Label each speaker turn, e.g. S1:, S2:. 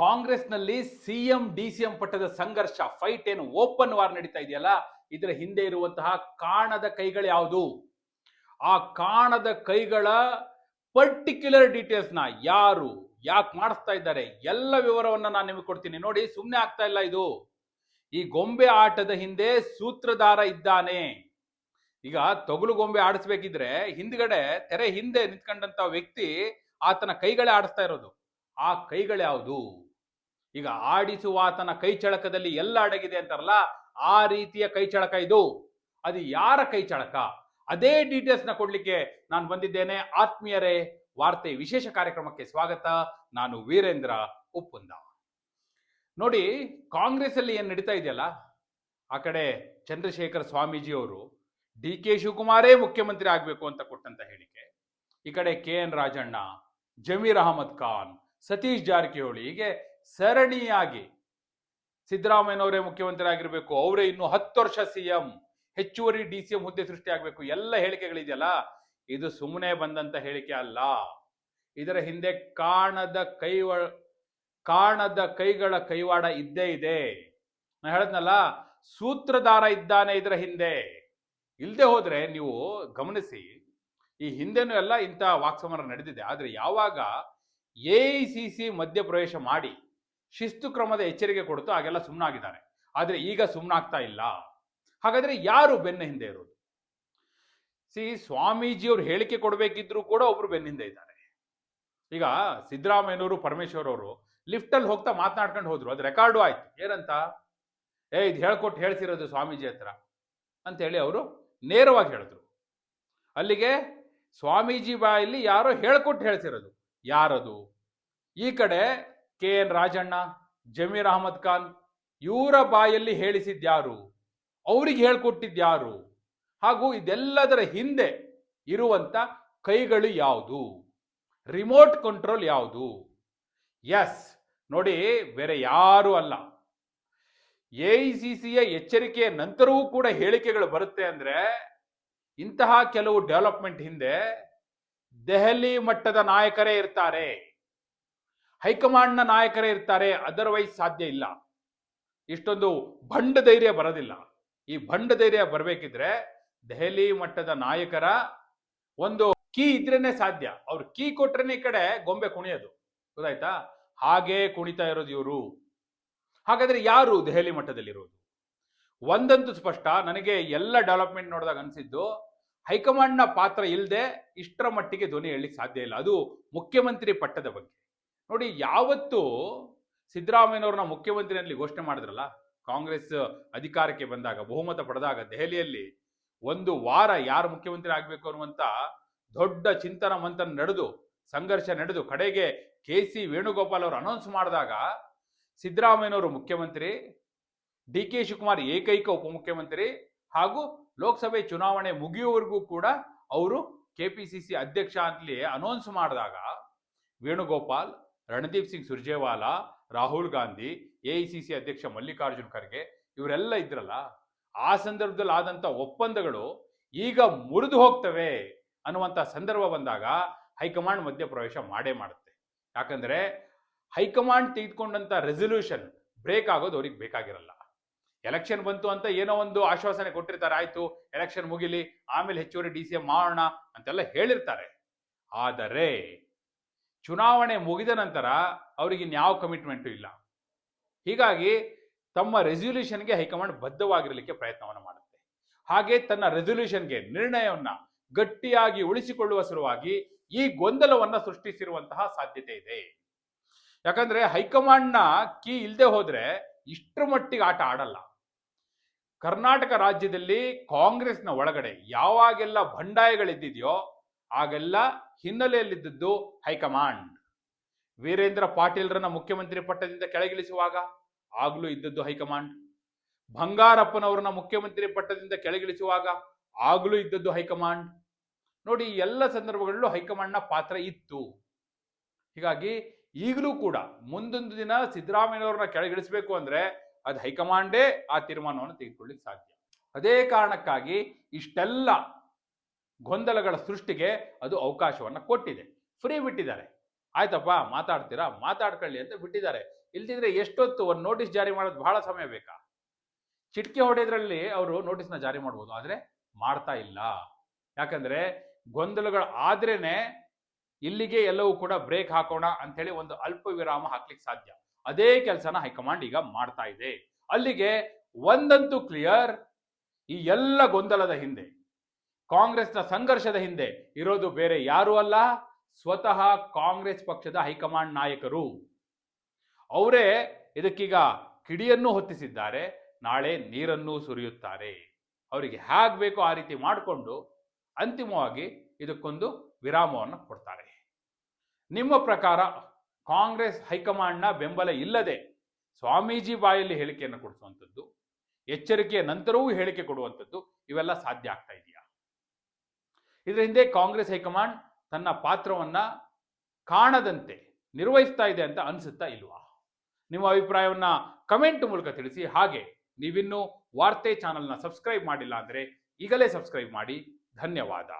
S1: ಕಾಂಗ್ರೆಸ್ನಲ್ಲಿ CM D C M ಪಟ್ಟದ ಸಂಘರ್ಷ ಫೈಟ್ ಏನು ಓಪನ್ ವಾರ್ ನಡೀತಾ ಇದೆಯಲ್ಲ, ಇದರ ಹಿಂದೆ ಇರುವಂತಹ ಕಾಣದ ಕೈಗಳು ಯಾವುದು? ಆ ಕಾಣದ ಕೈಗಳ ಪರ್ಟಿಕ್ಯುಲರ್ ಡೀಟೇಲ್ಸ್ನ ಯಾರು, ಯಾಕೆ ಮಾಡಿಸ್ತಾ ಇದ್ದಾರೆ? ಎಲ್ಲ ವಿವರವನ್ನ ನಾನು ನಿಮಗೆ ಕೊಡ್ತೀನಿ. ನೋಡಿ ಸುಮ್ಮನೆ ಆಗ್ತಾ ಇಲ್ಲ ಇದು. ಈ ಗೊಂಬೆ ಆಟದ ಹಿಂದೆ ಸೂತ್ರಧಾರ ಇದ್ದಾನೆ. ಈಗ ತೊಗಲು ಗೊಂಬೆ ಆಡಿಸ್ಬೇಕಿದ್ರೆ ಹಿಂದ್ಗಡೆ, ತೆರೆ ಹಿಂದೆ ನಿಂತ್ಕೊಂಡಂತ ವ್ಯಕ್ತಿ ಆತನ ಕೈಗಳೇ ಆಡಿಸ್ತಾ ಇರೋದು. ಆ ಕೈಗಳ್ಯಾವುದು ಈಗ ಆಡಿಸುವ ಆತನ ಕೈ ಚಳಕದಲ್ಲಿ ಎಲ್ಲ ಅಡಗಿದೆ ಅಂತಾರಲ್ಲ, ಆ ರೀತಿಯ ಕೈಚಳಕ ಇದು. ಅದು ಯಾರ ಕೈಚಳಕ ಅದೇ ಡೀಟೇಲ್ಸ್ನ ಕೊಡ್ಲಿಕ್ಕೆ ನಾನು ಬಂದಿದ್ದೇನೆ. ಆತ್ಮೀಯರೇ, ವಾರ್ತೆ ವಿಶೇಷ ಕಾರ್ಯಕ್ರಮಕ್ಕೆ ಸ್ವಾಗತ. ನಾನು ವೀರೇಂದ್ರ ಉಪ್ಪುಂದ. ನೋಡಿ ಕಾಂಗ್ರೆಸ್ ಅಲ್ಲಿ ಏನ್ ನಡೀತಾ ಇದೆಯಲ್ಲ, ಆ ಕಡೆ ಚಂದ್ರಶೇಖರ್ ಸ್ವಾಮೀಜಿ ಅವರು ಡಿ ಕೆ ಶಿವಕುಮಾರೇ ಮುಖ್ಯಮಂತ್ರಿ ಆಗಬೇಕು ಅಂತ ಕೊಟ್ಟಂತ ಹೇಳಿಕೆ. ಈ ಕಡೆ ಕೆ ಎನ್ ರಾಜಣ್ಣ, ಜಮೀರ್ ಅಹಮದ್ ಖಾನ್, ಸತೀಶ್ ಜಾರಕಿಹೊಳಿ, ಹೀಗೆ ಸರಣಿಯಾಗಿ ಸಿದ್ದರಾಮಯ್ಯನವರೇ ಮುಖ್ಯಮಂತ್ರಿ ಆಗಿರಬೇಕು ಅವರೇ ಇನ್ನು ಹತ್ತು ವರ್ಷ ಸಿಎಂ ಹೆಚ್ಚುವರಿ ಡಿ ಸಿ ಎಂ ಹುದ್ದೆ ಸೃಷ್ಟಿ ಆಗಬೇಕು, ಎಲ್ಲ ಹೇಳಿಕೆಗಳಿದೆಯಲ್ಲ? ಇದು ಸುಮ್ಮನೆ ಬಂದಂತ ಹೇಳಿಕೆ ಅಲ್ಲ. ಇದರ ಹಿಂದೆ ಕಾಣದ ಕೈವ, ಕಾಣದ ಕೈಗಳ ಕೈವಾಡ ಇದ್ದೇ ಇದೆ. ನಾನು ಹೇಳದ್ನಲ್ಲ, ಸೂತ್ರಧಾರ ಇದ್ದಾನೆ ಇದರ ಹಿಂದೆ. ಇಲ್ಲದೆ ಹೋದ್ರೆ ನೀವು ಗಮನಿಸಿ, ಈ ಹಿಂದೆನೂ ಎಲ್ಲ ಇಂಥ ವಾಕ್ಸಮರ ನಡೆದಿದೆ. ಆದರೆ ಯಾವಾಗ ಎ ಐ ಸಿ ಸಿ ಮಧ್ಯಪ್ರವೇಶ ಮಾಡಿ ಶಿಸ್ತು ಕ್ರಮದ ಎಚ್ಚರಿಕೆ ಕೊಡ್ತು ಹಾಗೆಲ್ಲ ಸುಮ್ಮನಾಗಿದ್ದಾರೆ ಆದರೆ ಈಗ ಸುಮ್ಮನಾಗ್ತಾ ಇಲ್ಲ. ಹಾಗಾದ್ರೆ ಯಾರು ಬೆನ್ನ ಹಿಂದೆ ಇರೋದು? ಸಿ ಸ್ವಾಮೀಜಿಯವರು ಹೇಳಿಕೆ ಕೊಡಬೇಕಿದ್ರು ಕೂಡ ಒಬ್ರು ಬೆನ್ನ ಹಿಂದೆ ಇದ್ದಾರೆ. ಈಗ ಸಿದ್ದರಾಮಯ್ಯನವರು ಪರಮೇಶ್ವರ್ ಅವರು ಲಿಫ್ಟಲ್ಲಿ ಹೋಗ್ತಾ ಮಾತನಾಡ್ಕೊಂಡು ಹೋದ್ರು. ಅದು ರೆಕಾರ್ಡು ಆಯ್ತು. ಏನಂತ? ಏ, ಇದು ಹೇಳ್ಕೊಟ್ಟು ಹೇಳ್ತಿರೋದು ಸ್ವಾಮೀಜಿ ಹತ್ರ ಅಂತೇಳಿ ಅವರು ನೇರವಾಗಿ ಹೇಳಿದ್ರು. ಅಲ್ಲಿಗೆ ಸ್ವಾಮೀಜಿ ಬಾಯಲ್ಲಿ ಯಾರೋ ಹೇಳ್ಕೊಟ್ಟು ಹೇಳ್ತಿರೋದು. ಯಾರದು? ಈ ಕಡೆ ಕೆ ಎನ್ ರಾಜಣ್ಣ, ಜಮೀರ್ ಅಹಮದ್ ಖಾನ್ ಇವರ ಬಾಯಲ್ಲಿ ಹೇಳಿಸಿದ್ಯಾರು, ಅವರಿಗೆ ಹೇಳ್ಕೊಟ್ಟಿದ್ಯಾರು. ಹಾಗೂ ಇದೆಲ್ಲದರ ಹಿಂದೆ ಇರುವಂತ ಕೈಗಳು ಯಾವುದು? ರಿಮೋಟ್ ಕಂಟ್ರೋಲ್ ಯಾವುದು? ಎಸ್, ನೋಡಿ, ಬೇರೆ ಯಾರು ಅಲ್ಲ. ಎ ಸಿ ಸಿಯ ಎಚ್ಚರಿಕೆಯ ನಂತರವೂ ಕೂಡ ಹೇಳಿಕೆಗಳು ಬರುತ್ತೆ ಅಂದ್ರೆ, ಇಂತಹ ಕೆಲವು ಡೆವಲಪ್ಮೆಂಟ್ ಹಿಂದೆ ದೆಹಲಿ ಮಟ್ಟದ ನಾಯಕರೇ ಇರ್ತಾರೆ. ಹೈಕಮಾಂಡ್ನ ನಾಯಕರೇ ಇರ್ತಾರೆ ಅದರ್ವೈಸ್ ಸಾಧ್ಯ ಇಲ್ಲ. ಇಷ್ಟೊಂದು ಭಂಡ ಧೈರ್ಯ ಬರೋದಿಲ್ಲ. ಈ ಭಂಡ ಧೈರ್ಯ ಬರಬೇಕಿದ್ರೆ ದೆಹಲಿ ಮಟ್ಟದ ನಾಯಕರ ಒಂದು ಕೀ ಇದ್ರೇನೆ ಸಾಧ್ಯ. ಅವ್ರು ಕೀ ಕೊಟ್ರೇನೆ ಈ ಕಡೆ ಗೊಂಬೆ ಕುಣಿಯೋದು. ಗೊತ್ತಾಯ್ತಾ? ಹಾಗೆ ಕುಣಿತಾ ಇರೋದು ಇವರು. ಹಾಗಾದ್ರೆ ಯಾರು ದೆಹಲಿ ಮಟ್ಟದಲ್ಲಿರೋದು? ಒಂದಂತೂ ಸ್ಪಷ್ಟ, ನನಗೆ ಎಲ್ಲ ಡೆವಲಪ್ಮೆಂಟ್ ನೋಡಿದಾಗ ಅನ್ಸಿದ್ದು, ಹೈಕಮಾಂಡ್ನ ಪಾತ್ರ ಇಲ್ಲದೆ ಇಷ್ಟರ ಮಟ್ಟಿಗೆ ಧ್ವನಿ ಹೇಳಲಿಕ್ಕೆ ಸಾಧ್ಯ ಇಲ್ಲ. ಅದು ಮುಖ್ಯಮಂತ್ರಿ ಪಟ್ಟದ ಬಗ್ಗೆ. ನೋಡಿ, ಯಾವತ್ತು ಸಿದ್ದರಾಮಯ್ಯನವ್ರನ್ನ ಮುಖ್ಯಮಂತ್ರಿಯಲ್ಲಿ ಘೋಷಣೆ ಮಾಡಿದ್ರಲ್ಲ, ಕಾಂಗ್ರೆಸ್ ಅಧಿಕಾರಕ್ಕೆ ಬಂದಾಗ, ಬಹುಮತ ಪಡೆದಾಗ ದೆಹಲಿಯಲ್ಲಿ ಒಂದು ವಾರ ಯಾರು ಮುಖ್ಯಮಂತ್ರಿ ಆಗಬೇಕು ಅನ್ನುವಂಥ ದೊಡ್ಡ ಚಿಂತನ ಮಂಥನ ನಡೆದು, ಸಂಘರ್ಷ ನಡೆದು, ಕಡೆಗೆ ಕೆ ಸಿ ವೇಣುಗೋಪಾಲ್ ಅವರು ಅನೌನ್ಸ್ ಮಾಡಿದಾಗ ಸಿದ್ದರಾಮಯ್ಯನವರು ಮುಖ್ಯಮಂತ್ರಿ ಡಿ ಕೆ ಶಿವಕುಮಾರ್ ಏಕೈಕ ಉಪಮುಖ್ಯಮಂತ್ರಿ ಹಾಗೂ ಲೋಕಸಭೆ ಚುನಾವಣೆ ಮುಗಿಯುವವರೆಗೂ ಕೂಡ ಅವರು ಕೆ ಪಿ ಸಿ ಸಿ ಅಧ್ಯಕ್ಷ ಅಂತಲೇ ಅನೌನ್ಸ್ ಮಾಡಿದಾಗ ವೇಣುಗೋಪಾಲ್ ರಣದೀಪ್ ಸಿಂಗ್ ಸುರ್ಜೇವಾಲಾ, ರಾಹುಲ್ ಗಾಂಧಿ ಎಐಸಿಸಿ ಅಧ್ಯಕ್ಷ ಮಲ್ಲಿಕಾರ್ಜುನ್ ಖರ್ಗೆ ಇವರೆಲ್ಲ ಇದ್ರಲ್ಲ, ಆ ಸಂದರ್ಭದಲ್ಲಿ ಆದಂತ ಒಪ್ಪಂದಗಳು ಈಗ ಮುರಿದು ಹೋಗ್ತವೆ ಅನ್ನುವಂಥ ಸಂದರ್ಭ ಬಂದಾಗ ಹೈಕಮಾಂಡ್ ಮಧ್ಯಪ್ರವೇಶ ಮಾಡೇ ಮಾಡುತ್ತೆ. ಯಾಕಂದ್ರೆ ಹೈಕಮಾಂಡ್ ತೆಗೆದುಕೊಂಡಂತ ರೆಸೊಲ್ಯೂಷನ್ ಬ್ರೇಕ್ ಆಗೋದು ಅವ್ರಿಗೆ ಬೇಕಾಗಿರಲ್ಲ. ಎಲೆಕ್ಷನ್ ಬಂತು ಅಂತ ಏನೋ ಒಂದು ಆಶ್ವಾಸನೆ ಕೊಟ್ಟಿರ್ತಾರೆ, ಆಯಿತು ಎಲೆಕ್ಷನ್ ಮುಗಿಲಿ, ಆಮೇಲೆ ಹೆಚ್ಚುವರಿ ಡಿ ಸಿ ಎಂ ಮಾಡೋಣ ಅಂತೆಲ್ಲ ಹೇಳಿರ್ತಾರೆ. ಆದರೆ ಚುನಾವಣೆ ಮುಗಿದ ನಂತರ ಅವರಿಗೆ ಯಾವ ಕಮಿಟ್ಮೆಂಟು ಇಲ್ಲ. ಹೀಗಾಗಿ ತಮ್ಮ ರೆಸೊಲ್ಯೂಷನ್ಗೆ ಹೈಕಮಾಂಡ್ ಬದ್ಧವಾಗಿರಲಿಕ್ಕೆ ಪ್ರಯತ್ನವನ್ನು ಮಾಡುತ್ತೆ. ಹಾಗೆ ತನ್ನ ರೆಸೊಲ್ಯೂಷನ್ಗೆ ನಿರ್ಣಯವನ್ನು ಗಟ್ಟಿಯಾಗಿ ಉಳಿಸಿಕೊಳ್ಳುವ ಸಲುವಾಗಿ ಈ ಗೊಂದಲವನ್ನ ಸೃಷ್ಟಿಸಿರುವಂತಹ ಸಾಧ್ಯತೆ ಇದೆ. ಯಾಕಂದ್ರೆ ಹೈಕಮಾಂಡ್ನ ಕೀ ಇಲ್ಲದೆ ಹೋದ್ರೆ ಇಷ್ಟರ ಮಟ್ಟಿಗೆ ಆಟ ಆಡಲ್ಲ. ಕರ್ನಾಟಕ ರಾಜ್ಯದಲ್ಲಿ ಕಾಂಗ್ರೆಸ್ನ ಒಳಗಡೆ ಯಾವಾಗೆಲ್ಲ ಬಂಡಾಯಗಳಿದ್ದಿದೆಯೋ, ಆಗೆಲ್ಲ ಹಿನ್ನೆಲೆಯಲ್ಲಿದ್ದದ್ದು ಹೈಕಮಾಂಡ್. ವೀರೇಂದ್ರ ಪಾಟೀಲ್ರನ್ನ ಮುಖ್ಯಮಂತ್ರಿ ಪಟ್ಟದಿಂದ ಕೆಳಗಿಳಿಸುವಾಗ ಆಗ್ಲೂ ಇದ್ದದ್ದು ಹೈಕಮಾಂಡ್. ಬಂಗಾರಪ್ಪನವರನ್ನ ಮುಖ್ಯಮಂತ್ರಿ ಪಟ್ಟದಿಂದ ಕೆಳಗಿಳಿಸುವಾಗ ಆಗ್ಲೂ ಇದ್ದದ್ದು ಹೈಕಮಾಂಡ್. ನೋಡಿ ಎಲ್ಲ ಸಂದರ್ಭಗಳಲ್ಲೂ ಹೈಕಮಾಂಡ್ನ ಪಾತ್ರ ಇತ್ತು. ಹೀಗಾಗಿ ಈಗಲೂ ಕೂಡ ಮುಂದೊಂದು ದಿನ ಸಿದ್ದರಾಮಯ್ಯನವ್ರನ್ನ ಕೆಳಗಿಳಿಸಬೇಕು ಅಂದ್ರೆ ಅದು ಹೈಕಮಾಂಡೇ ಆ ತೀರ್ಮಾನವನ್ನು ತೆಗೆದುಕೊಳ್ಳಿಕ್ಕೆ ಸಾಧ್ಯ. ಅದೇ ಕಾರಣಕ್ಕಾಗಿ ಇಷ್ಟೆಲ್ಲ ಗೊಂದಲಗಳ ಸೃಷ್ಟಿಗೆ ಅದು ಅವಕಾಶವನ್ನ ಕೊಟ್ಟಿದೆ. ಫ್ರೀ ಬಿಟ್ಟಿದ್ದಾರೆ. ಆಯ್ತಪ್ಪ, ಮಾತಾಡ್ತೀರಾ? ಮಾತಾಡ್ಕೊಳ್ಳಿ ಅಂತ ಬಿಟ್ಟಿದ್ದಾರೆ. ಇಲ್ದಿದ್ರೆ ಎಷ್ಟೊತ್ತು ಒಂದು ನೋಟಿಸ್ ಜಾರಿ ಮಾಡೋದು ಬಹಳ ಸಮಯ ಬೇಕಾ? ಚಿಟ್ಕೆ ಹೊಡೆದ್ರಲ್ಲಿ ಅವರು ನೋಟಿಸ್ನ ಜಾರಿ ಮಾಡ್ಬೋದು. ಆದ್ರೆ ಮಾಡ್ತಾ ಇಲ್ಲ. ಯಾಕಂದ್ರೆ ಗೊಂದಲಗಳು ಆದ್ರೇನೆ ಇಲ್ಲಿಗೆ ಎಲ್ಲವೂ ಕೂಡ ಬ್ರೇಕ್ ಹಾಕೋಣ ಅಂತ ಹೇಳಿ ಒಂದು ಅಲ್ಪ ವಿರಾಮ ಹಾಕ್ಲಿಕ್ಕೆ ಸಾಧ್ಯ. ಅದೇ ಕೆಲಸನ ಹೈಕಮಾಂಡ್ ಈಗ ಮಾಡ್ತಾ ಇದೆ. ಅಲ್ಲಿಗೆ ಒಂದಂತೂ ಕ್ಲಿಯರ್ ಈ ಎಲ್ಲ ಗೊಂದಲದ ಹಿಂದೆ ಕಾಂಗ್ರೆಸ್ನ ಸಂಘರ್ಷದ ಹಿಂದೆ ಇರೋದು ಬೇರೆ ಯಾರೂ ಅಲ್ಲ, ಸ್ವತಃ ಕಾಂಗ್ರೆಸ್ ಪಕ್ಷದ ಹೈಕಮಾಂಡ್ ನಾಯಕರು. ಅವರೇ ಇದಕ್ಕೀಗ ಕಿಡಿಯನ್ನು ಹೊತ್ತಿಸಿದ್ದಾರೆ, ನಾಳೆ ನೀರನ್ನು ಸುರಿಯುತ್ತಾರೆ. ಅವರಿಗೆ ಹೇಗೆ ಬೇಕೋ ಆ ರೀತಿ ಮಾಡಿಕೊಂಡು ಅಂತಿಮವಾಗಿ ಇದಕ್ಕೊಂದು ವಿರಾಮವನ್ನು ಕೊಡ್ತಾರೆ. ನಿಮ್ಮ ಪ್ರಕಾರ ಕಾಂಗ್ರೆಸ್ ಹೈಕಮಾಂಡ್ನ ಬೆಂಬಲ ಇಲ್ಲದೆ ಸ್ವಾಮೀಜಿ ಬಾಯಲ್ಲಿ ಹೇಳಿಕೆಯನ್ನು ಕೊಡಿಸುವಂಥದ್ದು, ಎಚ್ಚರಿಕೆಯ ನಂತರವೂ ಹೇಳಿಕೆ ಕೊಡುವಂಥದ್ದು ಇವೆಲ್ಲ ಸಾಧ್ಯ ಆಗ್ತಾ ಇದೆಯಾ? ಇದರ ಹಿಂದೆ ಕಾಂಗ್ರೆಸ್ ಹೈಕಮಾಂಡ್ ತನ್ನ ಪಾತ್ರವನ್ನ ಕಾಣದಂತೆ ನಿರ್ವಹಿಸ್ತಾ ಇದೆ ಅಂತ ಅನಿಸುತ್ತಾ ಇಲ್ವಾ? ನಿಮ್ಮ ಅಭಿಪ್ರಾಯವನ್ನ ಕಮೆಂಟ್ ಮೂಲಕ ತಿಳಿಸಿ. ಹಾಗೆ ನೀವಿನ್ನೂ ವಾರ್ತೆ ಚಾನಲ್ನ ಸಬ್ಸ್ಕ್ರೈಬ್ ಮಾಡಿಲ್ಲ ಅಂದರೆ ಈಗಲೇ ಸಬ್ಸ್ಕ್ರೈಬ್ ಮಾಡಿ. ಧನ್ಯವಾದ.